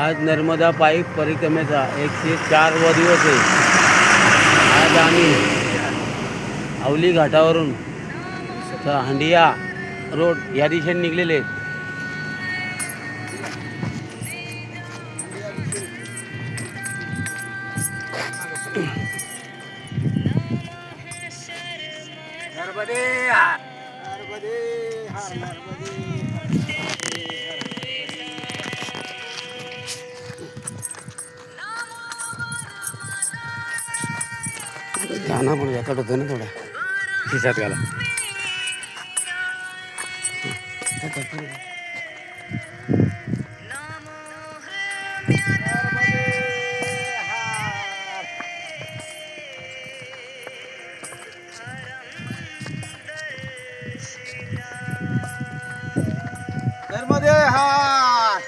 आज नर्मदा पाईप परिक्रमेचा एकशे चार व दिवस आहे. आज आम्ही आवली घाटावरून हंडिया हांडिया रोड या दिशेने निघलेले नर्मदे नर्मदे नर्मदे गाणं पण याच्यात होतं ना थोडा. खिशात घाला. नर्मदे हार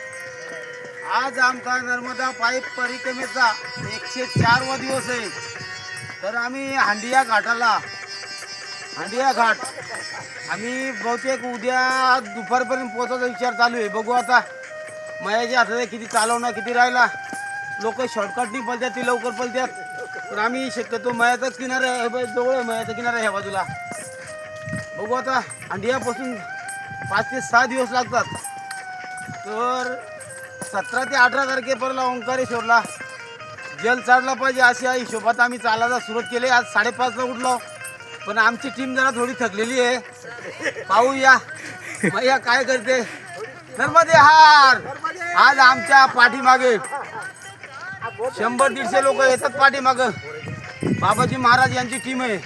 आज आमचा नर्मदा पाईप परिक्रमेचा एकशे चार वा दिवस आहे. तर आम्ही हांडिया घाटाला हांडिया घाट. आम्ही बहुतेक उद्या दुपारपर्यंत पोहोचायचा विचार चालू आहे. बघू आता मयाच्या हातात किती चालवणार किती राहिला. लोक शॉर्टकटनी पलत्यात ती लवकर पलत्यात तर आम्ही शक्यतो मयाचाच किनारा आहे हे बघ, जवळ आहे मयाचा किनारा ह्या बाजूला. बघू आता हांडियापासून पाच ते सहा दिवस लागतात. तर सतरा ते अठरा तारखेपर्यंत ओंकारेश्वरला जल चढला पाहिजे अशा हिशोबात आम्ही चालायला सुरुवात केली. आज साडेपाचला उठलो. पण आमची टीम जरा थोडी थकलेली आहे. पाहूया. मैया काय करते? नर्मदे हार. आज आमच्या पाठीमागे शंभर दीडशे लोक येतात पाठीमागं. बाबाजी महाराज यांची टीम आहे.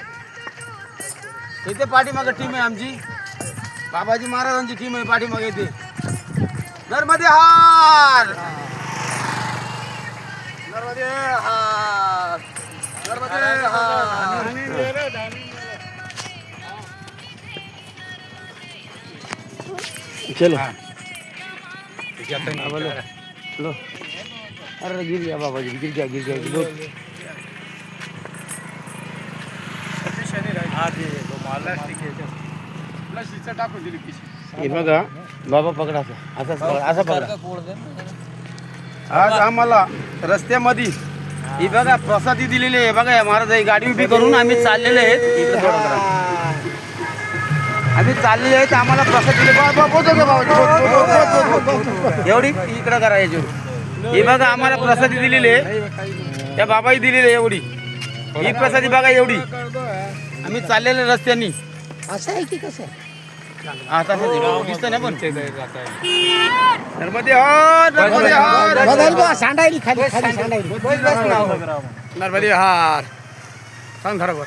इथे पाठीमागं टीम आहे आमची. बाबाजी महाराजांची टीम आहे पाठीमागे इथे. नर्मदे हार. हार चलो। बोलो। लो अरे गिर गया बाबा जी गिर गया गिर गया लो हे बघा बाबा पकडा असं पकडा असा पकडा। आज आम्हाला रस्त्यामध्ये ही बघा प्रसादी दिलेली आहे. बघा या महाराज ही गाडी उभी करून आम्ही चाललेले आहेत. इकडे थोडं करा. आम्ही चाललेले आहेत आम्हाला प्रसाद दिले. बा- बा-. एवढी इकडे करा याच्यावर ही बघा आम्हाला प्रसादी दिलेली आहे. त्या बाबाही दिलेली आहे एवढी. ही प्रसादी बघा एवढी. आम्ही चाललेले रस्त्यानी. असं आहे की कसं हा तसं दिसतं ना पण? नर्मदे हार नर्मदे हार बदल बा सांडायली खाली खाली सांडायली. नर्मदे हार. सांग खरोबर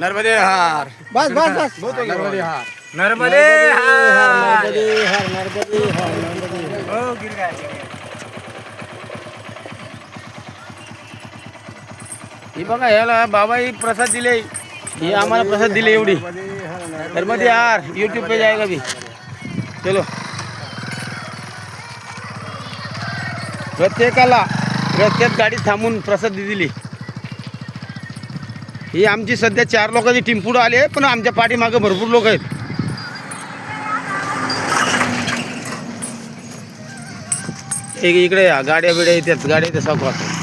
नर्मदे हार. बस बस बस. नर्मदे हार नर्मदे हार. नर्मदे हर. नर्मदे हर नर्मदे हर. ही बघा ह्याला बाबा ही प्रसाद दिले. ही आम्हाला प्रसाद दिले एवढी. नर्मदे यार यूट्यूब पे जाएगा भी। चलो। प्रत्येकाला रस्त्यात गाडी थांबून प्रसाद दिली ही आमची सध्या चार लोकांची टीम पुढं आली आहे पण आमच्या पाठीमागं भरपूर लोक आहेत. एक इकडे या गाड्या बिड्या येतात गाड्या येतात सावकाश